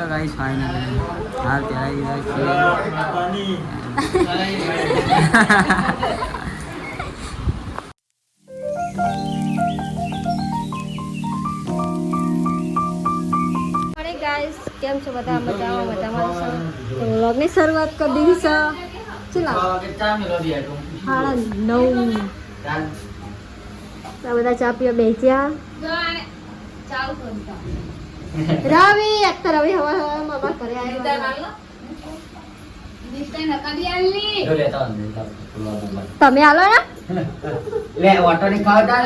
તો guys finally. હાલ પહેરાવી દીધા ગાઈસ કેમ છો બધા? મજામાં મજામાં છો? વ્લોગની શરૂઆત કરી દીધી છે. ચલા. સાડા નવ. આ બધા ચા પીવા બેસ્યા? તો રવિ હવા હવા મામા ઘરે આવ્યો તમે આલો ને? લે ઓટો ની ખાવતા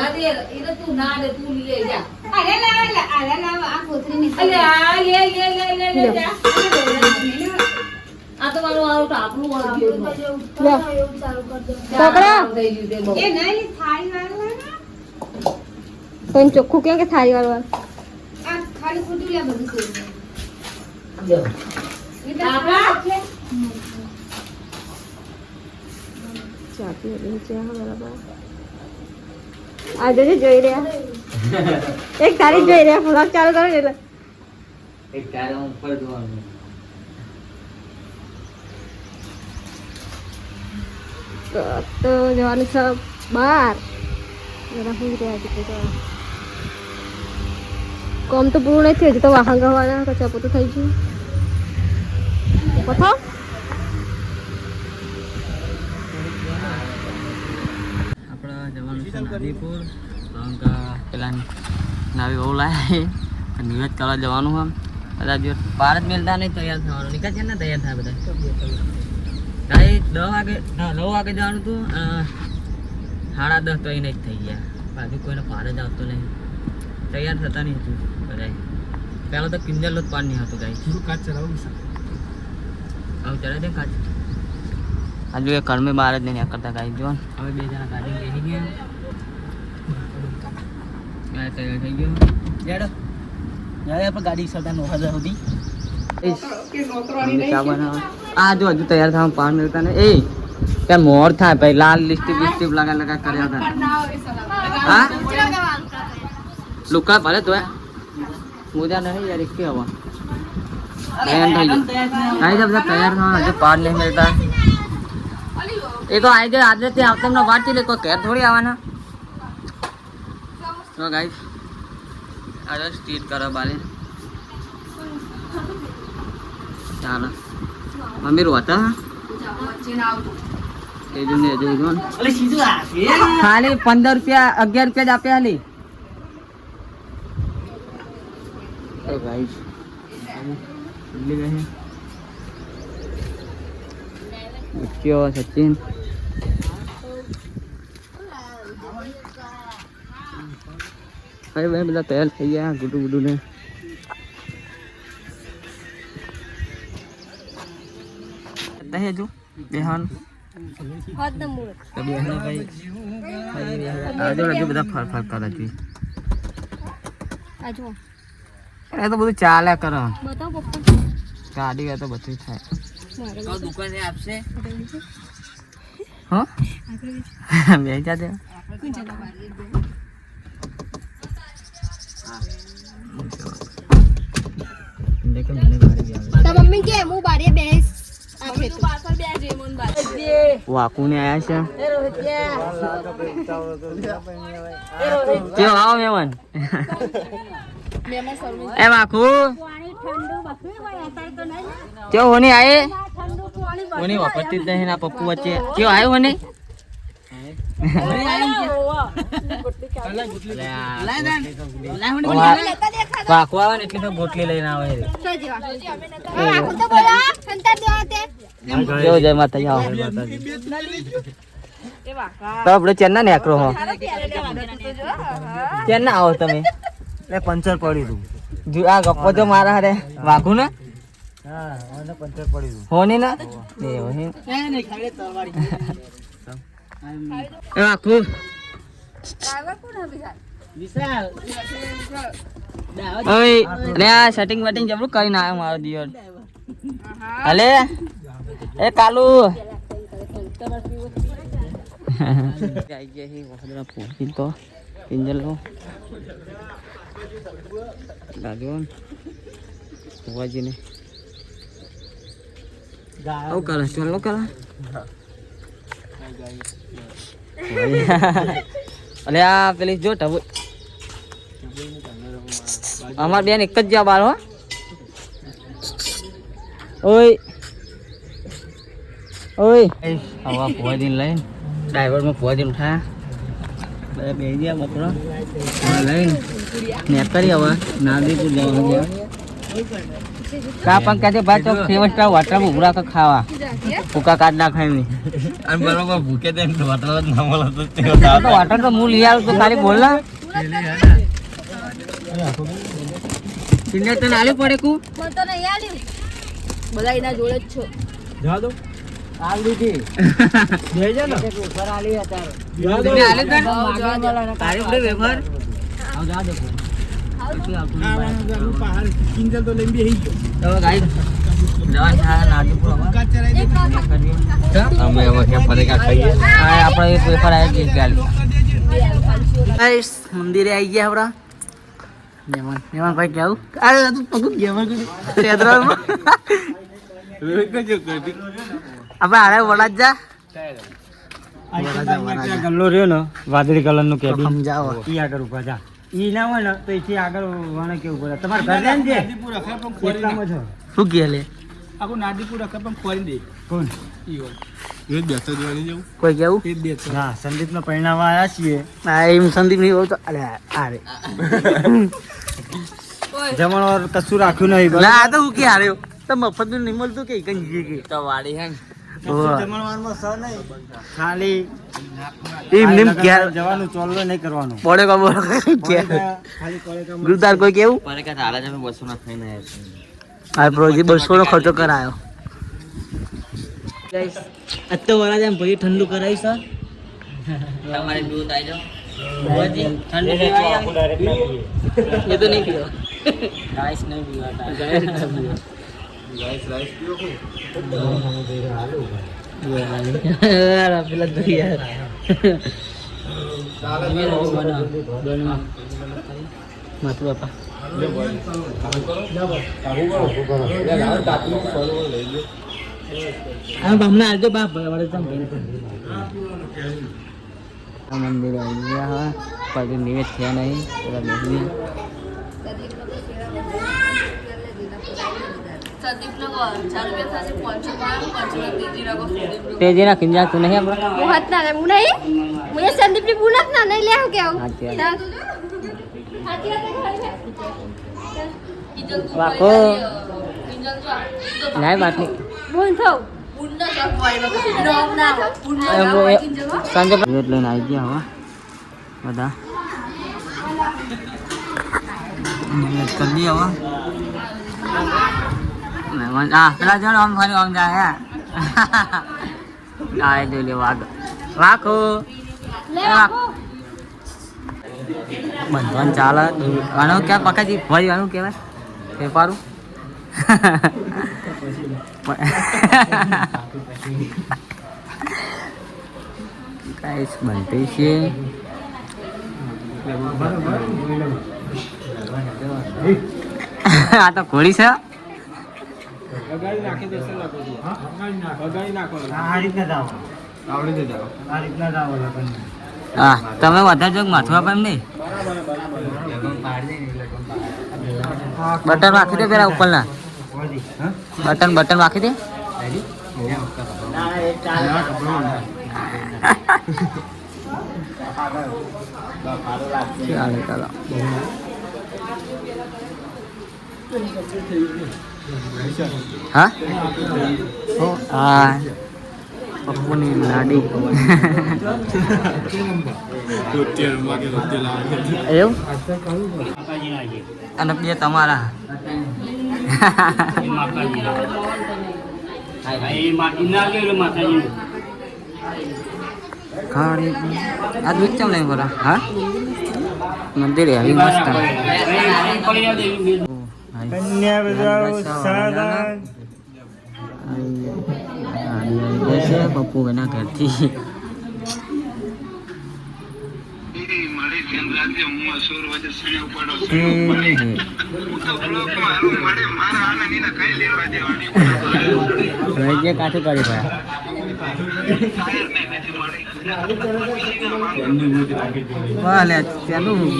કોઈ ચોખ્ખું કેમ કે થાળી બરાબર. આજે જે જોઈ રહ્યા. એક તારીખ જોઈ રહ્યા વ્લોગ ચાલુ કરો એટલે. એક તારે ઉપર જોવાનું. તો જવાનું છે બાર. જરા હું રહ્યા કોમ તો પૂરું નથી હજી તો વાહન ગવાના કચા પોતું થઈ ગયું. પથો આપણે જવાનું પેલા બહુ લાય. નિવેદ કરવા જવાનું આમ. કદાચ બાર જ મેલતા નહીં, તૈયાર થવાનું. નીકળ છે ને તૈયાર થાય બધા? ગાઈ દસ વાગે નવ વાગે જવાનું હતું. સાડા દસ તો એને થઈ ગયા. બાજુ કોઈને પાર જ આવતો નહીં. તૈયાર થતા નહીં હતું બધા પહેલાં તો કિંજલ જ પાર નહીં હતું ગાઈ કાચ ચલાવું છે આવું ચડે દે કાચ હજુ એ કર્મે બહાર જ નહીં કરતા ગાઈ જો ને. હવે બે જણા ગાડી બેસી ગયા ગાય તૈયાર થઈ ગયો યાર યાર આપણે ગાડી સરતા નો હજાર સુધી મમ્મી ચા બનાવે આ જો હજુ તૈયાર થવા પાન મિલતા ને એ ત્યાં મોર થાય ભાઈ લાલ લિસ્ટીપ લિસ્ટીપ લગા લગા કર્યા હતા હા લુકા ભલે તો મુજા નહીં યાર કે હવા તૈયાર થઈ ગયું આવી જા બધા તૈયાર થવા હજુ પાર નહીં મળતા એ તો આઈ જાય આજે ત્યાં આવતા એમનો વાત લે કોઈ ઘેર થોડી આવવાના તો ગાઈસ આજે સ્ટ્રીટ કરો બાલે ચાલો મમ્મી રોતા ખાલી પંદર રૂપિયા અગિયાર રૂપિયા જ આપ્યા ખાલી તો ગાઈસ ભૂલી ગયા કયો સચિન. હવે ભાઈ, બધા તૈયાર થઈ ગયા ગુડુ ગુડુ ને દહે જો બેહાન. બેહાન ભાઈ આજુ બધા ફર ફર કરે આજુ એ તો બધું ચાલે કરો. બતાવો પપ્પા. ગાડી હોય તો બધું થાય. દુકાને આપશે? હા? બે જા દે દેખો મને ગાડી આવે. તો મમ્મી કે હું બારે બેસ. આપે તું વાકુને આયા છે? કેવો આવો મહેમાન એ આખું? કેવો હોની આયે? હોની વાપરતી જ નહીં ના પપ્પુ વચ્ચે. કેવો આવ્યો હોની? ગોટલી લઈને આવે. જય માતાજી આવો. તો આપણે ચેન્ના ને આકરો હો ચેન્ના આવો તમે. એ પંચર પડ્યું હતું જો આ ગપ્પો તો મારા હારે વાઘુ ને હા મને પંચર પડ્યું હોની ને? એ હોની. એ વાઘુ. વિશાલ. ઓય રે આ સેટિંગ વેટિંગ જબરું કરીને આવ્યો મારો દિયોર. હલે? એ કાલુ. આઈ ગયા હી વખતરા પહોંચી તો. પિંજલ લાગ્યો ફુવાજીને આવું કરે ચાલો કરે અલે આ પેલી જો ટબુ અમાર બેન એક જ જવાબ હો. ઓય ઓય હવા ફુવાજી લઈને ડ્રાઈવરમાં ઉઠાયા બધા બે ગયા હવે લઈને નેપ કરી હવે. નાદીપુર જવાનું છે કા પણ કહેજે ભાઈ તો સેવન સ્ટાર હોટલમાં ઉભરા કે ખાવા. ભૂકા કાઢ નાખાય નહીં અને બરોબર ભૂકે દે ને જ ના મળે તો તે તો હોટલ તો હું લઈ આવું તો ખાલી બોલ ના. સિગ્નેચર તો નાલું પડે કુ? મને તો નહીં આલ્યું બધા એના જોડે જ છો. જવા દો. આલ દીધી. જઈ જા ને ઉપર આલી હતા જવા દો. આલે તારી જા તો તો આપણે વેફર મંદિરે આવી ગયા મહેમાન મહેમાન ભાઈ કેવું અરે તું પગું ગેમર કીધું આપણે હારે વડા જ. જા ગલ્લો રહ્યો ને વાદળી કલરનું કેબિન સમજાવો. ઈ આગળ ઊભા જા. ઈ ના હોય ને તો એથી આગળ વાણે કેવું પડે? તમારે ઘર ને જે એટલામાં છો શું કહે લે? આખું નાદીપુર રખે પણ ખોરી દે કોણ? એ બેસો જોવાની જવું. કોઈ કેવું? એ બે હા સંદીપ નો પરિણામ આવ્યા છીએ. હા એમ સંદીપ નહીં હોય તો અરે આરે જમણવાર કશું રાખ્યું નહીં? ના આ તો હું કે હાર્યો? તો મફતનું નહીં મળતું કે કંઈ કે તો વાળી હે ખાલી એમ કે લગન જવાનું ચોલવે નહીં કરવાનું. પડે કા કે ગુરુદાર કોઈ કેવું? પરેકા તારા જ અમે ના ખાઈને આ પ્રોજી બસો નો ખર્ચો કરાયો. ગાઈસ આજ તો વરા જેમ ઠંડુ કરાવી સર તમારે દૂધ આવી જાઓ. ઠંડુ એ તો નહીં પીવો. ગાઈસ નહીં પીવા ગાઈસ રાઈસ પીવા પેલા તો યાર માથું બાપા હમણાં આવજો બાપ વડે આ મંદિર આવી ગયા હા. પછી નિવેદ થયા નહીં તેજી ના કિંજા તું નહીં આપણે? હું હાથ ના હું નહીં? હું એ સંદીપની બુલત ના નહીં લે હું કેવું હાચી ચાલ. હાચી વાત નહીં. વાકો બોલ લઈને આવી ગયા હવે બધા. કરી હવે પેલા જણ આમ ફરી આમ જાય આ જોઈ લે વાઘ. બંધવાન ચાલે આનો ક્યાં પકાજી ફરી આનું કહેવાય વેપારું ગાઈસ બનતી છે આ તો ઘોડી છે આ રીતના જાઓ આ રીતના જાઓ લગન. હા તમે વધારે જોગ માથું આપે એમ નહીં. બટન રાખી દે પેલા ઉપરના. બટન બટન રાખી દે. ચાલો ચાલો. હા? હા પપ્પુની લાડી. અને બે તમારા. ખાડી આ નહીં બોલા? હા? મંદિરે આવી મસ્ત. કન્યા બજાઓ સાદા પપ્પુ એના ઘરથી રોહિતજી કાઠું કરી ભાઈ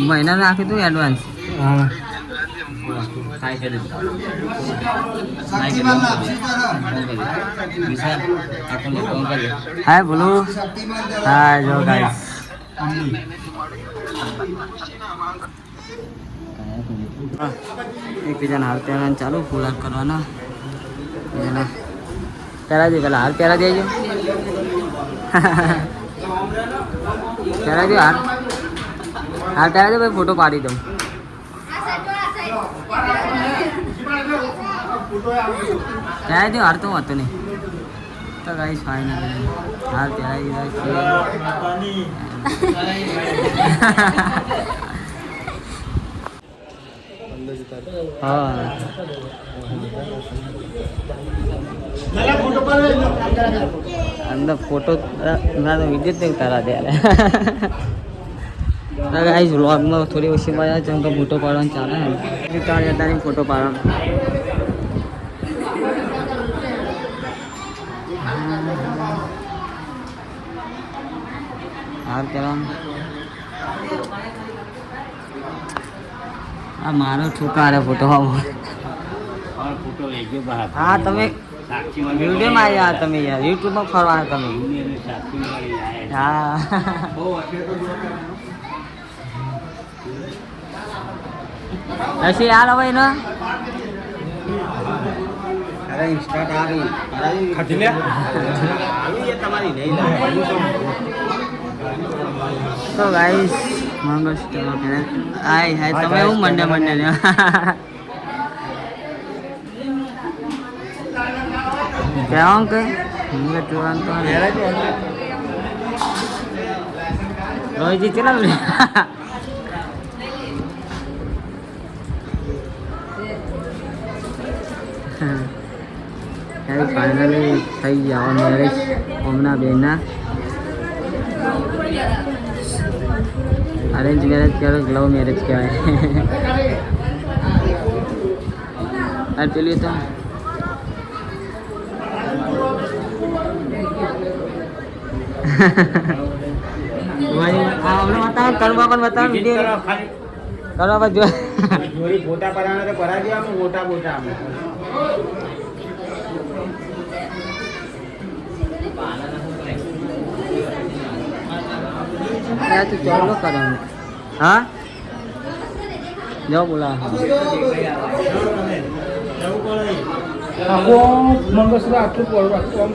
મહિના નાખ્યું તું એડવાન્સ હા હાય બોલો હાય જો ગાઈસ એકબીજાને હાર પહેરવાનું ચાલુ ફુલાર કરવાના. એના પહેરા દે પેલા હાર પહેરા દેજો પહેરા દે હાર. હાર પહેરા દે ભાઈ, ફોટો પાડી દઉં. હાર તો વાંધો નહીં. તો ગાઈસ ફાઇનલ હાર ત્યાં અંદર ફોટો ના તો વીડિયો જ તારા ત્યારે ગાઈસ વ્લોગમાં થોડી ઓછી મજા છે તો ફોટો પાડવાનું ચાલે ને. ત્રણ ફોટો પાડવાનો. હાર કરવાનું આ મારો છોકરા ફોટો ફોટો હા તમે વિડીયોમાં આવ્યા તમે યાર યુટ્યુબમાં ફરવાના તમે. હા. હશે યાર હવે એનો અરે ઇન્સ્ટાટ આવી ખજલે એ તમારી નહીં તો ગાઈસ મંગળ સ્ટોર હાય હાય તમે એવું મંડે મંડે ને કેવું કે? હું ટુવાન તો રોહિતજી કેટલા લે ફાઇનલી થઈ ગયા. મેરેજ હમણાં બેના. અરેન્જ મેરેજ કરો લવ મેરેજ કહેવાય. અને પેલું તો કરવા પણ બતાવો વીડિયો કરવા પણ જો ફોટા પડાવવાના તો પડાવી દેવાનું મોટા મોટા અમે યાર તું ચાલો કરે હા? જો બોલા મંગળસૂત્ર આટલું પડવું આટલું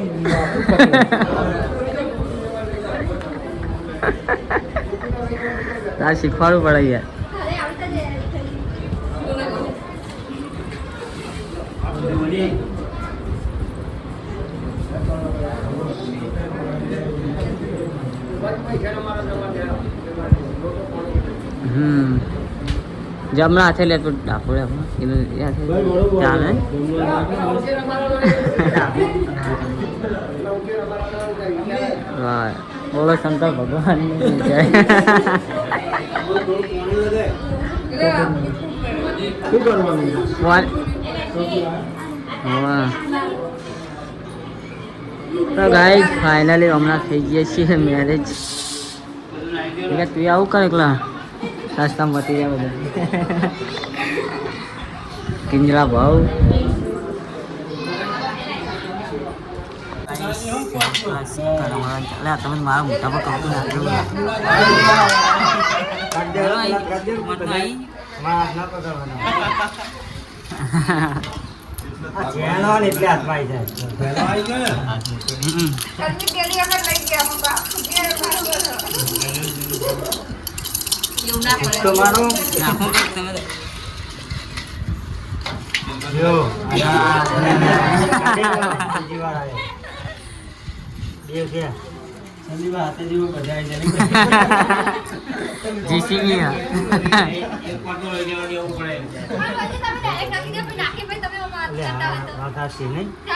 તાર શીખવાડવું પડે યાર જમણા હાથે લે તો ડાફોડે એનું ચાલે. બોલો શંકર ભગવાન તો ગાય ફાઇનલી હમણાં થઈ ગયા છીએ મેરેજ એટલે તું આવું કર એકલા. રસ્તામાં બતી જાય બધા કિંજરા ભાવ તમે મારા મોટા પર કપતું ચેનો ને એટલે હાથમાં આવી જાય તો મારો જો. બીજી વાર આવ્યો બે છે સંદીપા હાથે જેવો જીસીબી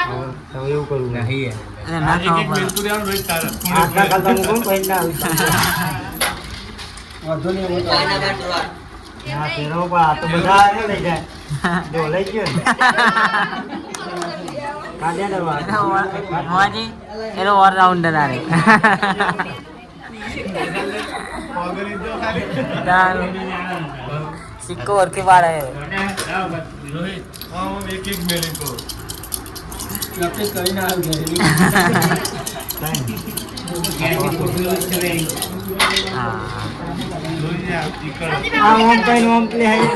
હવે તો એવું કરવું નહીં વાંધો નહીં હું તો- કોઈના બાર ટોળા. ના, ફેરવો પણ આ તો બધા લઈ જાય. જો, લઈ ગયો ને. કાઢ્યા ને વાત. મોજી એનો ઓલરાઉન્ડર આરે સિક્કો ઓમ પેલી હાઈ- હાઈ જ જાય.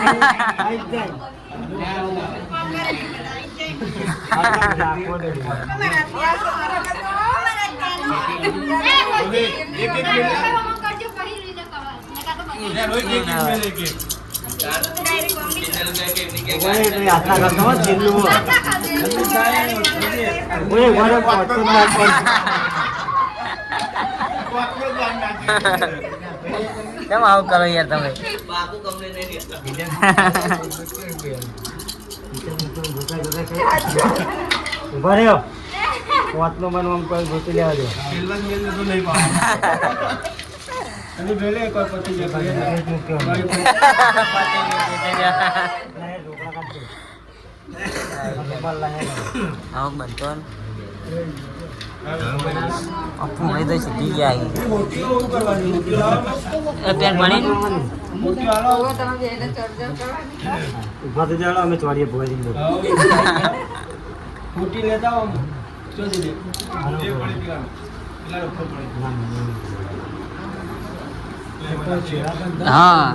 આ તો રાખવો દે. ઓય, એટલે આટલા કરતો છેલ્લું હો. ઓય, ઘરે પહોંચતો જ ના પહોંચતો. કેમ આવું કરો યાર તમે? ઊભા રહ્યો. પોતનો મને આમ કોઈ ગોતી લેવા દો. અને ભલે કોઈ પતી જાય એક મૂક્યો લાહે લાવો. આવું બનતો અપુ ભાઈ તો સીધી ગયા. એ પેન ભણી ઊભા તો જાણો અમે ચોરીએ ભોય ફૂટી લેતા આવો ને. દે. આનો એ ઊભો. પડી પેલા. પેલા ઉપર પડી. ના, ના, ના. હા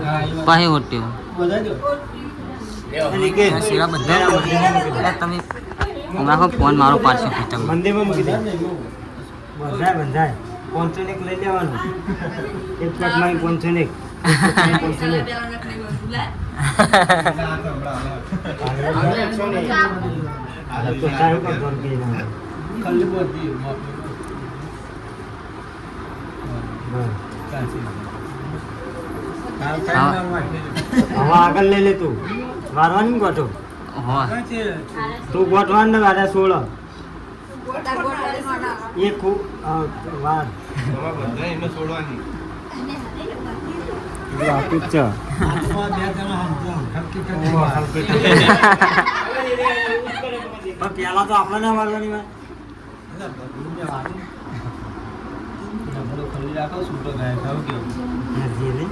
પાહી હોટ્યું વધારી દો. આ બધા એટલે તમે રાખો ફોન મારો પાછો મંદિરમાં મૂકી દે. બંધાય બંધાય. પાંચસો એક લઈ લેવાનું? એક પેકમાં પાંચસો એક. હવે આગળ લઈ લે તું. મારવાની ગોઠો. તું ગોઠવાન ને ગાડા સોળ એક ખૂબ વાર વાર. પેલા તો આપણે ના વારવાની વાત એટલે બધું ને વારું. ડબલો ખોલી રાખો, છૂટો થાય. કેવું?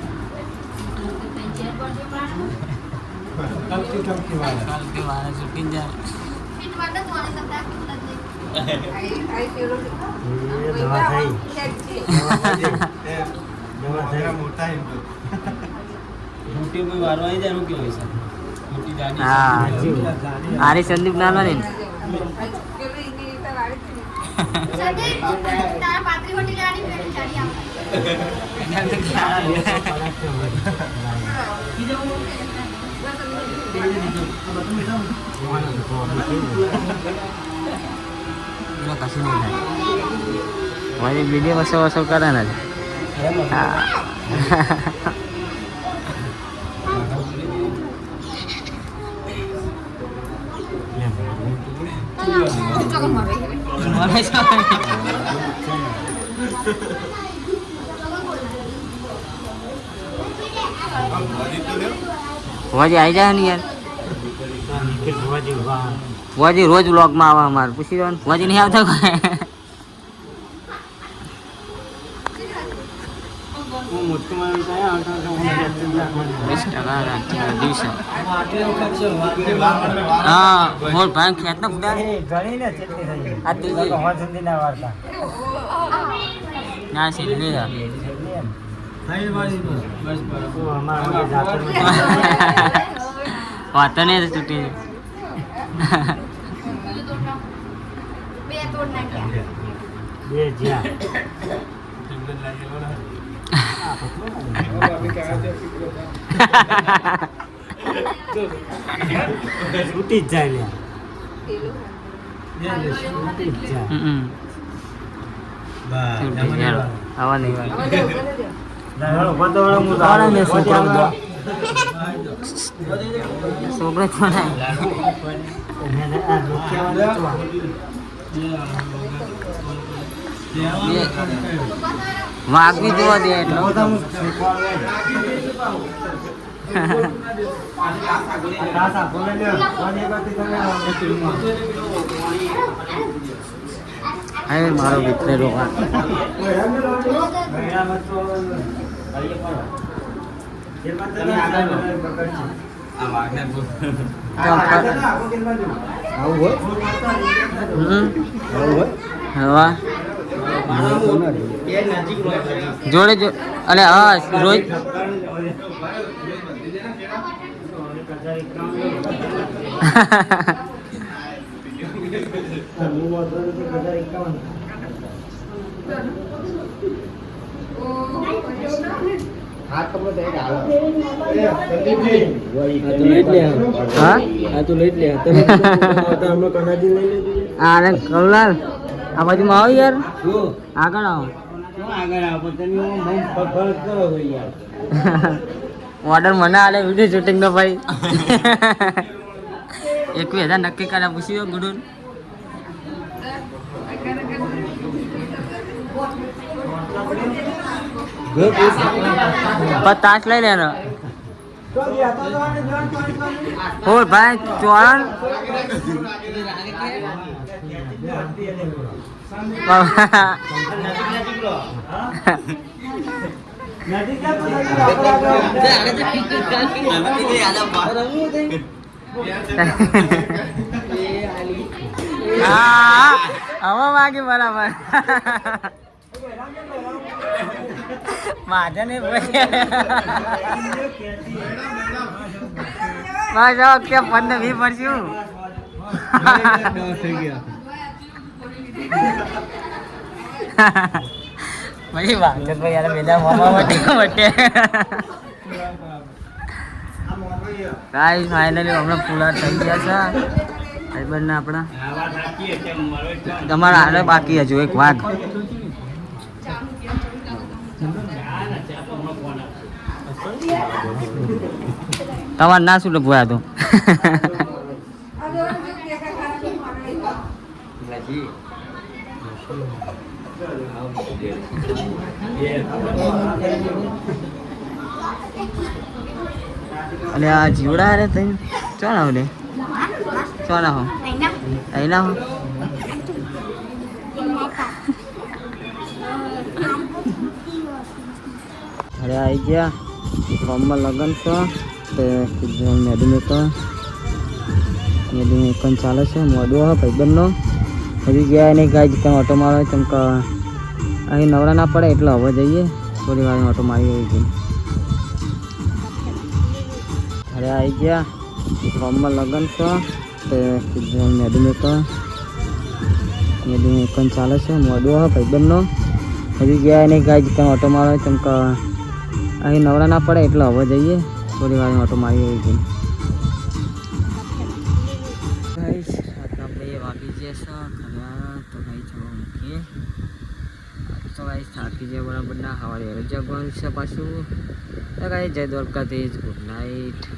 હલકી ટમકી વાળા. કાલ કે મારે છૂટી જાય કોઈ વારવાની જાય કેવું હોય. જાડી. સંદીપ નાનો ને નહીં થાય મારી વીડિયો વસો વસો કરે ને હા મને શું? હોજી આવી જાય ને યાર. ભુવાજી રોજ વ્લોગમાં આવે અમારે. પૂછી જવાનું ભુવાજી નહીં આવતા કોઈ? ના છે વાળી બસ બસ બરાબર વાતો નહીં તૂટી બે જ્યાં. છૂટી જ. આવા નહીં છોકરો આ. બે જોવા દે એટલો? હવે મારો મિત્ર રોકા જોડે જો અલે હા રોજ આ બાજુમાં આવો યાર. આગળ આવો. ઓર્ડર મને આલે વીડિયો શૂટિંગ નો ભાઈ. એક હજાર નક્કી કર્યા પૂછ્યું ગુડુન પચાસ લઈ લેનો. હોર ભાઈ ચોરણ. હવે વાગે બરાબર. માધે ને બસ ઓકે પંદર વી પડશું ભાઈ વાગે ભાઈ યાર બેલા મામા વટે વટે ગાઈસ ફાઇનલી હમણાં પૂરા થઈ ગયા છે ભાઈબંધને આપણા તમારા હાલે બાકી હજુ એક વાઘ તમારે ના શું ભોયા તો? અલે આ જીવડા રે તઈ ચો ના લે ચો ના હો? ના હો? અરે આઈ ગયા. ગામમાં લગ્ન છે, તે મેડિમેકર મેડિમેકર ચાલે છે, મોડું હા, ભાઈબંધનો. હજી ગયા નહીં, ગાય તમે ઓટો મારો કેમ કે અહીં નવરા ના પડે, એટલે હવે જઈએ. થોડી વાર ઓટો મારી આવી ગઈ. અરે આવી ગયા. ગામમાં લગ્ન છે, તે મેડિમેકર મેડિમેકર ચાલે છે, મોડું હા, ભાઈબંધનો. હજી ગયા નહીં, ગાય તમે ઓટો મારો કેમ કે અહીં નવરા ના પડે એટલે હવે જઈએ. થોડી વાર ઓટો મારી આવી ગઈ બે વાગી ખરા તો ભાઈ ચલો મૂકીએ. તો થાકી જાય બરાબર ના વહેલું જવાનું છે પાછું. તો ગાઈસ જય દ્વારકાધીશ. Good night